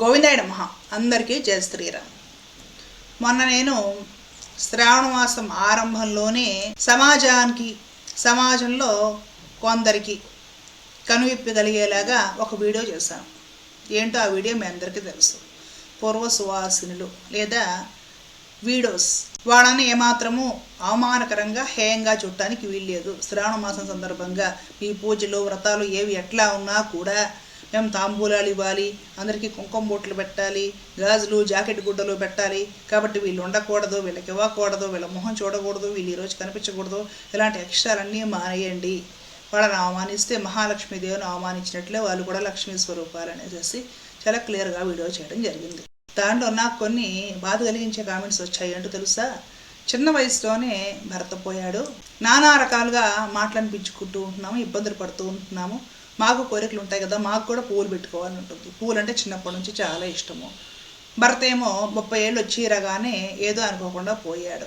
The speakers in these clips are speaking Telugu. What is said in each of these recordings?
గోవిందాయుడు మహా అందరికీ జయ శ్రీరామ్. మొన్న నేను శ్రావణ మాసం ఆరంభంలోనే సమాజానికి సమాజంలో కొందరికి కనువిప్పగలిగేలాగా ఒక వీడియో చేశాను. ఏంటో ఆ వీడియో మీ అందరికీ తెలుసు. పూర్వ సువాసినులు లేదా వీడియోస్ వాళ్ళని ఏమాత్రము అవమానకరంగా హేయంగా చూడటానికి వీల్లేదు. శ్రావణ మాసం సందర్భంగా మీ పూజలు వ్రతాలు ఏవి ఎట్లా ఉన్నా కూడా మేము తాంబూలాలు ఇవ్వాలి అందరికీ కుంకుమ బొట్లు పెట్టాలి గాజులు జాకెట్ గుడ్డలు పెట్టాలి. కాబట్టి వీళ్ళు ఉండకూడదు వీళ్ళకి ఇవ్వకూడదు వీళ్ళ మొహం చూడకూడదు వీళ్ళు ఈరోజు కనిపించకూడదు. ఇలాంటి అక్షరాలన్నీ మానేయండి. వాళ్ళని అవమానిస్తే మహాలక్ష్మీదేవిని అవమానించినట్లే వాళ్ళు కూడా లక్ష్మీ స్వరూపాలు అనేసి చాలా క్లియర్గా వీడియో చేయడం జరిగింది. దాంట్లో నాకు కొన్ని బాధ కలిగించే కామెంట్స్ వచ్చాయి అంటూ తెలుసా? చిన్న వయసులోనే భర్త పోయాడు. నానా రకాలుగా మాటలనిపించుకుంటూ ఉంటున్నాము ఇబ్బందులు పడుతూ ఉంటున్నాము. మాకు కోరికలు ఉంటాయి కదా మాకు కూడా పూలు పెట్టుకోవాలని ఉంటుంది. పూలు అంటే చిన్నప్పటి నుంచి చాలా ఇష్టము. భర్త ఏమో ముప్పై ఏళ్ళు వచ్చి రాగానే ఏదో అనుకోకుండా పోయాడు.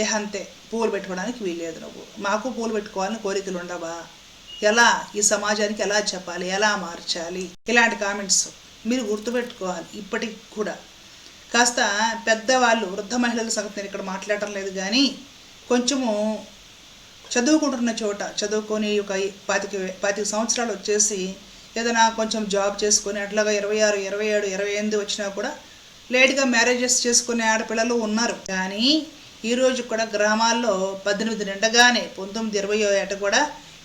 ఏ అంతే పూలు పెట్టుకోవడానికి వీల్లేదు నువ్వు. మాకు పూలు పెట్టుకోవాలని కోరికలు ఉండవా? ఎలా? ఈ సమాజానికి ఎలా చెప్పాలి? ఎలా మార్చాలి? ఇలాంటి కామెంట్స్ మీరు గుర్తుపెట్టుకోవాలి ఇప్పటికి కూడా. కాస్త పెద్దవాళ్ళు వృద్ధ మహిళల సంగతి నేను ఇక్కడ మాట్లాడటం లేదు కానీ కొంచెము చదువుకుంటున్న చోట చదువుకొని ఒక పాతిక పాతిక సంవత్సరాలు వచ్చేసి ఏదైనా కొంచెం జాబ్ చేసుకొని అట్లాగా ఇరవై ఆరు ఇరవై ఏడు ఇరవై ఎనిమిది వచ్చినా కూడా లేట్గా మ్యారేజెస్ చేసుకునే ఆడపిల్లలు ఉన్నారు. కానీ ఈరోజు కూడా గ్రామాల్లో పద్దెనిమిది నిండగానే పంతొమ్మిది ఇరవై ఏట కూడా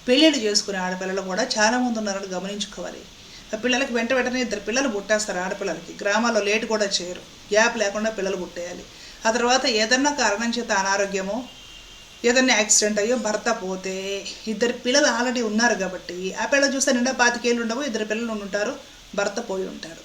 పెళ్ళిళ్ళు చేసుకునే ఆడపిల్లలు కూడా చాలామంది ఉన్నారని గమనించుకోవాలి. ఆ పిల్లలకి వెంట వెంటనే ఇద్దరు పిల్లలు పుట్టేస్తారు ఆడపిల్లలకి. గ్రామాల్లో లేట్ కూడా చేయరు. గ్యాప్ లేకుండా పిల్లలు పుట్టేయాలి. ఆ తర్వాత ఏదన్నా కారణం చేత అనారోగ్యమో ఏదైనా యాక్సిడెంట్ అయ్యో భర్త పోతే ఇద్దరు పిల్లలు ఆల్రెడీ ఉన్నారు కాబట్టి ఆ పిల్లలు చూస్తే నిండా పాతికేళ్ళు ఉండవు ఇద్దరు పిల్లలు ఉంటారు భర్త పోయి ఉంటాడు.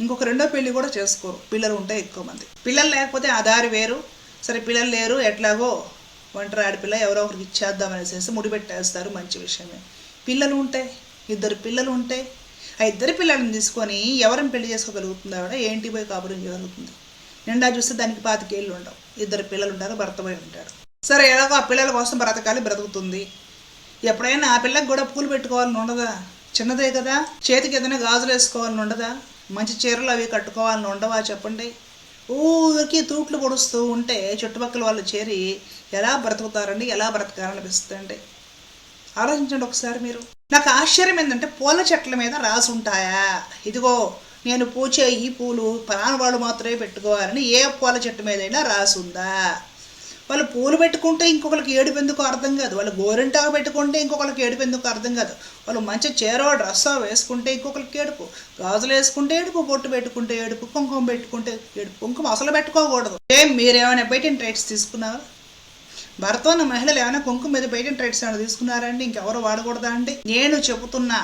ఇంకొక రెండో పెళ్ళి కూడా చేసుకోరు పిల్లలు ఉంటే ఎక్కువ మంది. పిల్లలు లేకపోతే ఆ దారి వేరు. సరే పిల్లలు లేరు ఎట్లాగో ఒంటరి ఆడపిల్ల ఎవరో ఒకరికి ఇచ్చేద్దాం అనేసి ముడిపెట్టేస్తారు మంచి విషయమే. పిల్లలు ఉంటే ఇద్దరు పిల్లలు ఉంటే ఆ ఇద్దరు పిల్లల్ని తీసుకొని ఎవరిని పెళ్ళి చేసుకోగలుగుతుందో కూడా ఏంటి పోయి కాపురం చేయగలుగుతుంది నిండా చూస్తే దానికి పాతికేళ్ళు ఉండవు. ఇద్దరు పిల్లలు ఉంటారు భర్త పోయి ఉంటారు. సరే ఎలాగో ఆ పిల్లల కోసం బ్రతకాలి బ్రతుకుతుంది. ఎప్పుడైనా ఆ పిల్లకి కూడా పూలు పెట్టుకోవాలని ఉండదా? చిన్నదే కదా. చేతికి ఏదైనా గాజులు వేసుకోవాలని ఉండదా? మంచి చీరలు అవి కట్టుకోవాలని ఉండవా చెప్పండి? ఊరికి తూట్లు పొడుస్తూ ఉంటే చుట్టుపక్కల వాళ్ళు చేరి ఎలా బ్రతుకుతారండి ఎలా బ్రతకాలనిపిస్తుందండి? ఆలోచించండి ఒకసారి మీరు. నాకు ఆశ్చర్యం ఏంటంటే పూల చెట్ల మీద రాసి ఉంటాయా ఇదిగో నేను పూచే ఈ పూలు ప్రాణవాళ్ళు వాళ్ళు మాత్రమే పెట్టుకోవాలని ఏ పూల చెట్టు మీదైనా రాసి ఉందా వాళ్ళు పూలు పెట్టుకుంటే ఇంకొకరికి ఏడుపెందుకు అర్థం కాదు? వాళ్ళు గోరింటాకు పెట్టుకుంటే ఇంకొకరికి ఏడు పెందుకు అర్థం కాదు? వాళ్ళు మంచి చీర డ్రెస్ వేసుకుంటే ఇంకొకరికి ఏడుపు గాజులు వేసుకుంటే ఏడుపు బొట్టు పెట్టుకుంటే ఏడుపు కుంకుమ పెట్టుకుంటే ఏడుపు కుంకుమ అసలు పెట్టుకోకూడదు. ఏం మీరేమైనా పేటెంట్ రైట్స్ తీసుకున్నారా? భర్త ఉన్న మహిళలు ఏమైనా కుంకుమ మీద పేటెంట్ రైట్స్ ఏమైనా తీసుకున్నారండి ఇంకెవరు వాడకూడదా అండి? నేను చెబుతున్నా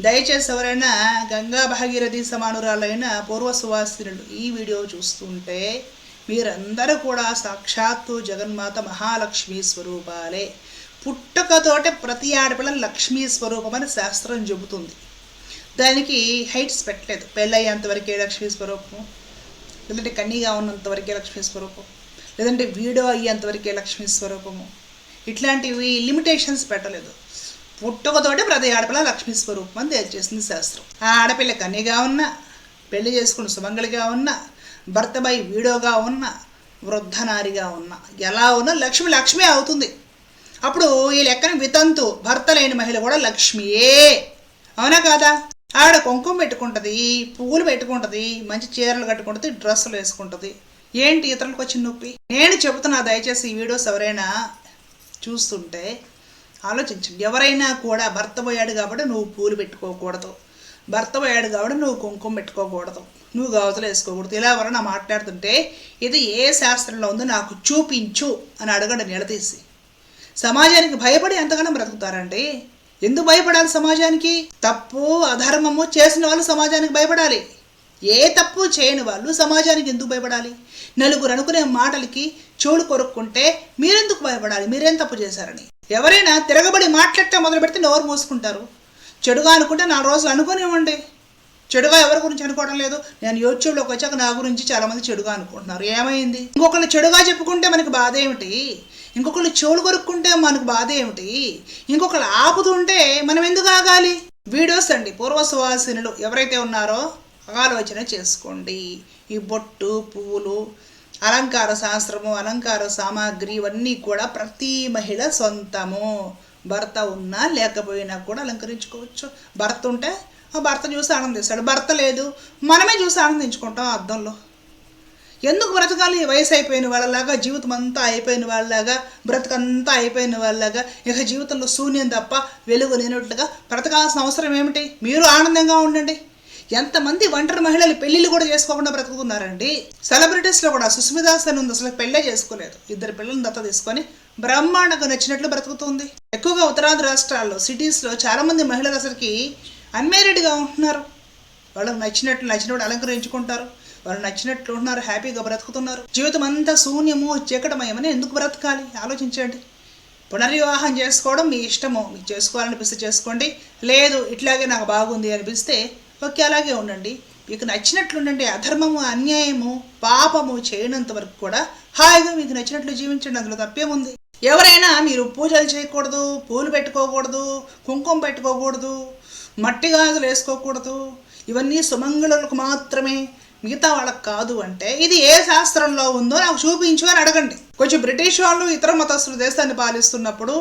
దయచేసి ఎవరైనా గంగా భాగీరథి సమానురాలైన పూర్వ సువాసినులు ఈ వీడియో చూస్తుంటే మీరందరూ కూడా సాక్షాత్తు జగన్మాత మహాలక్ష్మి స్వరూపాలే. పుట్టుకతోటే ప్రతి ఆడపిల్ల లక్ష్మీ స్వరూపం అని శాస్త్రం చెబుతుంది. దానికి హైట్స్ పెట్టలేదు. పెళ్ళయ్యేంతవరకే లక్ష్మీ స్వరూపం. లేదంటే కన్నీగా ఉన్నంతవరకే లక్ష్మీ స్వరూపం. లేదంటే వీడియో అయ్యేంతవరకే లక్ష్మీ స్వరూపము. ఇట్లాంటివి లిమిటేషన్స్ పెట్టలేదు. పుట్టుకతోటి ప్రతి ఆడపిల్ల లక్ష్మీ స్వరూపం అని తెలియజేసింది శాస్త్రం. ఆ ఆడపిల్ల కన్యగా ఉన్న పెళ్ళి చేసుకుని సుమంగళిగా ఉన్న భర్తపై వీడోగా ఉన్న వృద్ధనారిగా ఉన్న ఎలా ఉన్నా లక్ష్మి లక్ష్మి అవుతుంది. అప్పుడు ఈ లెక్కన వితంతు భర్త లేని మహిళ కూడా లక్ష్మియే. అవునా కాదా? ఆడ కుంకుమ పెట్టుకుంటుంది పువ్వులు పెట్టుకుంటుంది మంచి చీరలు కట్టుకుంటుంది డ్రెస్సులు వేసుకుంటుంది. ఏంటి ఇతరులకు వచ్చిన నొప్పి? నేను చెబుతున్నా దయచేసి ఈ వీడియోస్ ఎవరైనా చూస్తుంటే ఆలోచించండి. ఎవరైనా కూడా భర్త పోయాడు కాబట్టి నువ్వు పూలు పెట్టుకోకూడదు. భర్త పోయాడు కాబట్టి నువ్వు కుంకుమ పెట్టుకోకూడదు. నువ్వు గాజులు వేసుకోకూడదు. ఇలా ఎవరైనా మాట్లాడుతుంటే ఇది ఏ శాస్త్రంలో ఉందో నాకు చూపించు అని అడగడు నిలదీసి. సమాజానికి భయపడి ఎంతగానో బ్రతుకుతారండి. ఎందుకు భయపడాలి సమాజానికి? తప్పు అధర్మము చేసిన వాళ్ళు సమాజానికి భయపడాలి. ఏ తప్పు చేయని వాళ్ళు సమాజానికి ఎందుకు భయపడాలి? నలుగురు అనుకునే మాటలకి చెవులు కొరుక్కుంటే మీరెందుకు భయపడాలి? మీరేం తప్పు చేశారని? ఎవరైనా తిరగబడి మాట్లాడటం మొదలు పెడితే నోరు మూసుకుంటారు. చెడుగా అనుకుంటే నాలుగు రోజులు అనుకునివ్వండి. చెడుగా ఎవరి గురించి అనుకోవడం లేదు. నేను యూట్యూబ్లోకి వచ్చాక నా గురించి చాలామంది చెడుగా అనుకుంటున్నారు. ఏమైంది? ఇంకొకళ్ళు చెడుగా చెప్పుకుంటే మనకి బాధ ఏమిటి? ఇంకొకళ్ళు చెవులు కొరుక్కుంటే మనకు బాధ ఏమిటి? ఇంకొకళ్ళు ఆపుతుంటే మనం ఎందుకు ఆగాలి? వీడియోస్ అండి. పూర్వ సువాసినులు ఎవరైతే ఉన్నారో ఆలోచన చేసుకోండి. ఈ బొట్టు పువ్వులు అలంకార శాస్త్రము అలంకార సామాగ్రి ఇవన్నీ కూడా ప్రతి మహిళ సొంతము. భర్త ఉన్నా లేకపోయినా కూడా అలంకరించుకోవచ్చు. భర్త ఉంటే ఆ భర్త చూసి ఆనందిస్తాడు. భర్త లేదు మనమే చూసి ఆనందించుకుంటాం అర్థంలో ఎందుకు బ్రతకాలి? వయసు అయిపోయిన వాళ్ళలాగా జీవితం అంతా అయిపోయిన వాళ్ళలాగా బ్రతకంతా అయిపోయిన వాళ్ళలాగా ఇక జీవితంలో శూన్యం తప్ప వెలుగు లేనట్లుగా బ్రతకాల్సిన అవసరం ఏమిటి? మీరు ఆనందంగా ఉండండి. ఎంతమంది ఒంటరి మహిళలు పెళ్ళిళ్ళు కూడా చేసుకోకుండా బ్రతుకుతున్నారండి? సెలబ్రిటీస్లో కూడా సుస్మితా సెన్ ఉంది అసలు పెళ్ళే చేసుకోలేదు. ఇద్దరు పిల్లల్ని దత్త తీసుకొని బ్రహ్మాండంగా నచ్చినట్లు బ్రతుకుతుంది. ఎక్కువగా ఉత్తరాది రాష్ట్రాల్లో సిటీస్లో చాలామంది మహిళలు అసలుకి అన్మ్యారీడ్గా ఉంటున్నారు. వాళ్ళకి నచ్చినట్లు నచ్చినప్పుడు అలంకరించుకుంటారు. వాళ్ళు నచ్చినట్లు ఉంటున్నారు హ్యాపీగా బ్రతుకుతున్నారు. జీవితం అంతా శూన్యము చీకటమయమని ఎందుకు బ్రతకాలి? ఆలోచించండి. పునర్వివాహం చేసుకోవడం మీ ఇష్టము. మీకు చేసుకోవాలనిపిస్తే చేసుకోండి. లేదు ఇట్లాగే నాకు బాగుంది అనిపిస్తే ఓకే అలాగే ఉండండి. మీకు నచ్చినట్లు ఉండండి అధర్మము అన్యాయము పాపము చేయనంత వరకు కూడా హాయిగా మీకు నచ్చినట్లు జీవించండి. అందులో తప్పేముంది? ఎవరైనా మీరు పూజలు చేయకూడదు పూలు పెట్టుకోకూడదు కుంకుమ పెట్టుకోకూడదు మట్టి గాజులు వేసుకోకూడదు ఇవన్నీ సుమంగళులకు మాత్రమే మిగతా వాళ్ళకి కాదు అంటే ఇది ఏ శాస్త్రంలో ఉందో నాకు చూపించు అని అడగండి. కొంచెం బ్రిటిష్ వాళ్ళు ఇతర మతస్థులు దేశాన్ని పాలిస్తున్నప్పుడు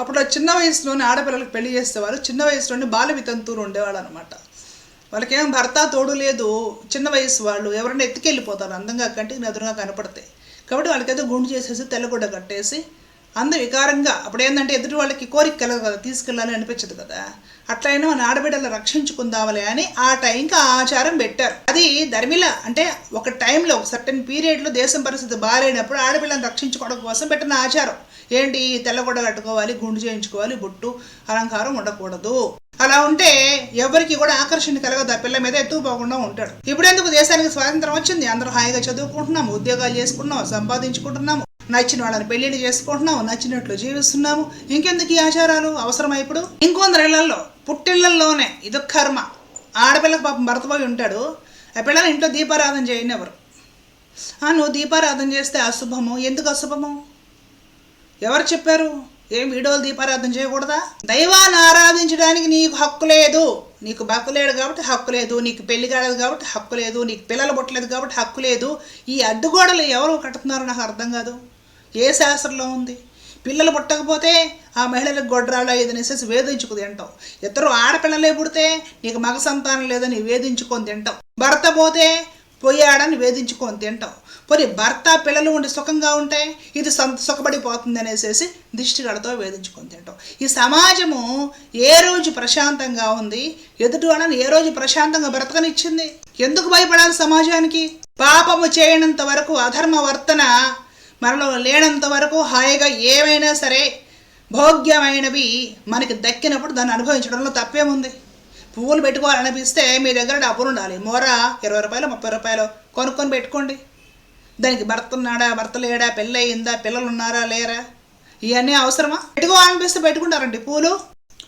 అప్పుడు చిన్న వయసులోనే ఆడపిల్లలకు పెళ్ళి చేసేవారు చిన్న వయసులోనే బాల వితంతువులు ఉండేవాళ్ళు అనమాట వాళ్ళకేం భర్త తోడు లేదు చిన్న వయసు వాళ్ళు ఎవరైనా ఎత్తుకెళ్ళిపోతారు అందంగా కంటికి నదురుగా కనపడతాయి కాబట్టి వాళ్ళకైతే గుండు చేసేసి తెల్లగుడ్డ కట్టేసి అంద వికారంగా అప్పుడు ఏంటంటే ఎదుటి వాళ్ళకి కోరిక కలగదు కదా తీసుకెళ్ళాలి అనిపించదు కదా. అట్లయినా మన ఆడబిడ్డలు రక్షించుకుందామలే అని ఆ టైంకి ఆ ఆచారం పెట్టారు. అది ధర్మిల అంటే ఒక టైంలో ఒక సర్టన్ పీరియడ్లో దేశం పరిస్థితి బాగాలేనప్పుడు ఆడపిల్లని రక్షించుకోవడం కోసం పెట్టిన ఆచారం. ఏంటి? తెల్లగొడ్డ కట్టుకోవాలి గుండు చేయించుకోవాలి బొట్టు అలంకారం ఉండకూడదు. అలా ఉంటే ఎవరికి కూడా ఆకర్షణ కలగదు. ఆ పిల్ల మీద ఎత్తు పోకుండా ఉంటాడు. ఇప్పుడెందుకు దేశానికి స్వాతంత్రం వచ్చింది? అందరూ హాయిగా చదువుకుంటున్నాము ఉద్యోగాలు చేసుకుంటున్నాము సంపాదించుకుంటున్నాము నచ్చిన వాళ్ళని పెళ్ళిళ్ళు చేసుకుంటున్నాము నచ్చినట్లు జీవిస్తున్నాము. ఇంకెందుకు ఈ ఆచారాలు? అవసరమా ఇప్పుడు? ఇంకొందరు ఇళ్ళలో పుట్టిళ్ళలోనే ఇది కర్మ ఆడపిల్లకి పాపం భర్త పోయి ఉంటాడు. ఆ పిల్లలు ఇంట్లో దీపారాధన చేయని ఎవరు? ఆ, నువ్వు దీపారాధన చేస్తే అశుభము. ఎందుకు అశుభము? ఎవరు చెప్పారు? ఏం వీడియోలు దీపారాధన చేయకూడదా? దైవాన్ని ఆరాధించడానికి నీకు హక్కు లేదు. నీకు బక్కు లేడు కాబట్టి హక్కు లేదు. నీకు పెళ్ళి కాలేదు కాబట్టి హక్కు లేదు. నీకు పిల్లలు పుట్టలేదు కాబట్టి హక్కు లేదు. ఈ అడ్డుగోడలు ఎవరు కట్టుతున్నారో నాకు అర్థం కాదు. ఏ శాస్త్రంలో ఉంది? పిల్లలు పుట్టకపోతే ఆ మహిళలకు గొడ్రాలు ఇది నెసేసి వేధించుకు తింటాం ఇద్దరు ఆడపిల్లలే పుడితే నీకు మగ సంతానం లేదని వేధించుకొని తింటాం భర్త పోతే పోయాడని వేధించుకొని తింటావు. పోనీ భర్త పిల్లలు ఉండి సుఖంగా ఉంటే ఇది సంత సుఖపడిపోతుంది అనేసి దిష్టిగడతో వేధించుకొని తింటాం ఈ సమాజము ఏ రోజు ప్రశాంతంగా ఉంది? ఎదుటి వాళ్ళని ఏ రోజు ప్రశాంతంగా బ్రతకనిచ్చింది? ఎందుకు భయపడాలి సమాజానికి? పాపము చేయనంత వరకు అధర్మ వర్తన మనలో లేనంత వరకు హాయిగా ఏమైనా సరే భోగ్యమైనవి మనకి దక్కినప్పుడు దాన్ని అనుభవించడంలో తప్పేముంది? పువ్వులు పెట్టుకోవాలనిపిస్తే మీ దగ్గర డబ్బులు ఉండాలి. మోర ఇరవై రూపాయలు ముప్పై రూపాయలు కొనుక్కొని పెట్టుకోండి. దానికి భర్త ఉన్నాడా భర్త లేడా పెళ్ళి అయిందా పిల్లలు ఉన్నారా లేరా? ఇవన్నీ అవసరమా? పెట్టుకోవాలనిపిస్తే పెట్టుకుంటారండి పూలు.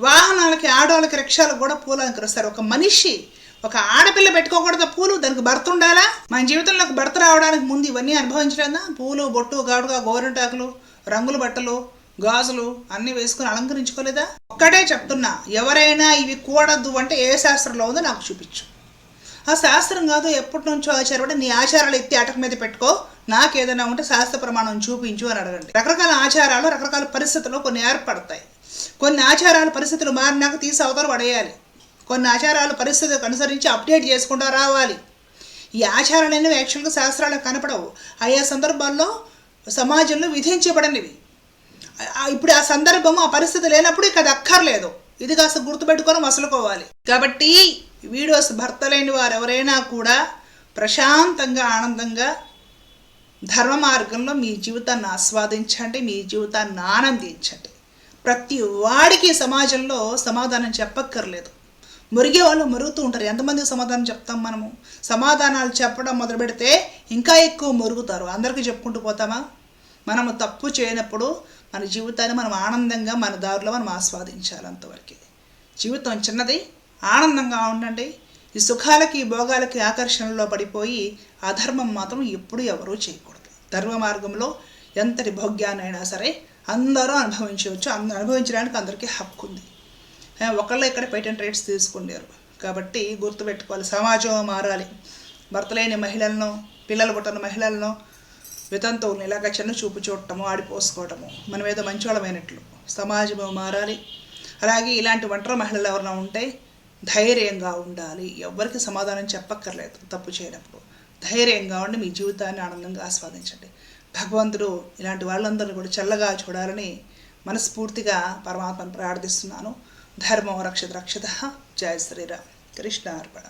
వాహనాలకి ఆడవాళ్ళకి రిక్షాలకు కూడా పూలు అనుకరిస్తారు ఒక మనిషి ఒక ఆడపిల్ల పెట్టుకోకూడదు పూలు? దానికి భర్త ఉండాలా? మన జీవితంలోకి భర్త రావడానికి ముందు ఇవన్నీ అనుభవించలేదా పూలు బొట్టు గాడుగా గోరింటాకులు రంగుల బట్టలు గాజులు అన్నీ వేసుకుని అలంకరించుకోలేదా? ఒక్కటే చెప్తున్నా ఎవరైనా ఇవి కూడద్దు అంటే ఏ శాస్త్రంలో ఉందో నాకు చూపించు. ఆ శాస్త్రం కాదు ఎప్పటి నుంచో ఆచారం అంటే నీ ఆచారాలు ఎత్తి అటక మీద పెట్టుకో. నాకు ఏదైనా ఉంటే శాస్త్ర ప్రమాణం చూపించు అని అడగండి. రకరకాల ఆచారాలు రకరకాల పరిస్థితుల్లో కొన్ని ఏర్పడతాయి. కొన్ని ఆచారాలు పరిస్థితులు మారినాక తీసి అవతల పడేయాలి. కొన్ని ఆచారాలు పరిస్థితులకు అనుసరించి అప్డేట్ చేసుకుంటూ రావాలి. ఈ ఆచారాలు అనేవి యాక్చువల్గా శాస్త్రాలకు కనపడవు. ఆయా సందర్భాల్లో సమాజంలో విధించబడినవి. ఇప్పుడు ఆ సందర్భం ఆ పరిస్థితి లేనప్పుడు ఇక అది అక్కర్లేదు. ఇది కాస్త గుర్తుపెట్టుకొని మసలుకోవాలి. కాబట్టి వీడియోస్ భర్త లేని వారు ఎవరైనా కూడా ప్రశాంతంగా ఆనందంగా ధర్మ మార్గంలో మీ జీవితాన్ని ఆస్వాదించండి మీ జీవితాన్ని ఆనందించండి. ప్రతి వాడికి సమాజంలో సమాధానం చెప్పక్కర్లేదు. మురిగే వాళ్ళు మురుగుతూ ఉంటారు. ఎంతమందికి సమాధానం చెప్తాం మనము? సమాధానాలు చెప్పడం మొదలు పెడితే ఇంకా ఎక్కువ మురుగుతారు. అందరికీ చెప్పుకుంటూ పోతామా? మనము తప్పు చేయనప్పుడు మన జీవితాన్ని మనం ఆనందంగా మన దారిలో మనం ఆస్వాదించాలి అంతవరకు. జీవితం చిన్నది ఆనందంగా ఉండండి. ఈ సుఖాలకి భోగాలకి ఆకర్షణలో పడిపోయి అధర్మం మాత్రం ఎప్పుడు ఎవరూ చేయకూడదు. ధర్మ మార్గంలో ఎంతటి భోగ్యాన్నైనా సరే అందరూ అనుభవించవచ్చు. అంద అనుభవించడానికి అందరికీ హక్కు ఉంది. ఒకళ్ళు ఇక్కడ పేటెంట్ రైట్స్ తీసుకునేరు కాబట్టి గుర్తుపెట్టుకోవాలి సమాజం మారాలి. భర్త లేని మహిళలను పిల్లలు పుట్టిన మహిళలను వితంతువులను ఇలాగ చిన్న చూపు చూడటము ఆడిపోసుకోవటము. మనం ఏదో మంచివాళ్ళమైనట్లు సమాజము మారాలి. అలాగే ఇలాంటి ఒంటరి మహిళలు ఎవరైనా ఉంటే ధైర్యంగా ఉండాలి. ఎవరికి సమాధానం చెప్పక్కర్లేదు తప్పు చేయనప్పుడు. ధైర్యంగా ఉండి మీ జీవితాన్ని ఆనందంగా ఆస్వాదించండి. భగవంతుడు ఇలాంటి వాళ్ళందరినీ కూడా చల్లగా చూడాలని మనస్ఫూర్తిగా పరమాత్మను ప్రార్థిస్తున్నాను. ధర్మం రక్షత రక్షత. జయ శ్రీరామ్. కృష్ణ అర్పణ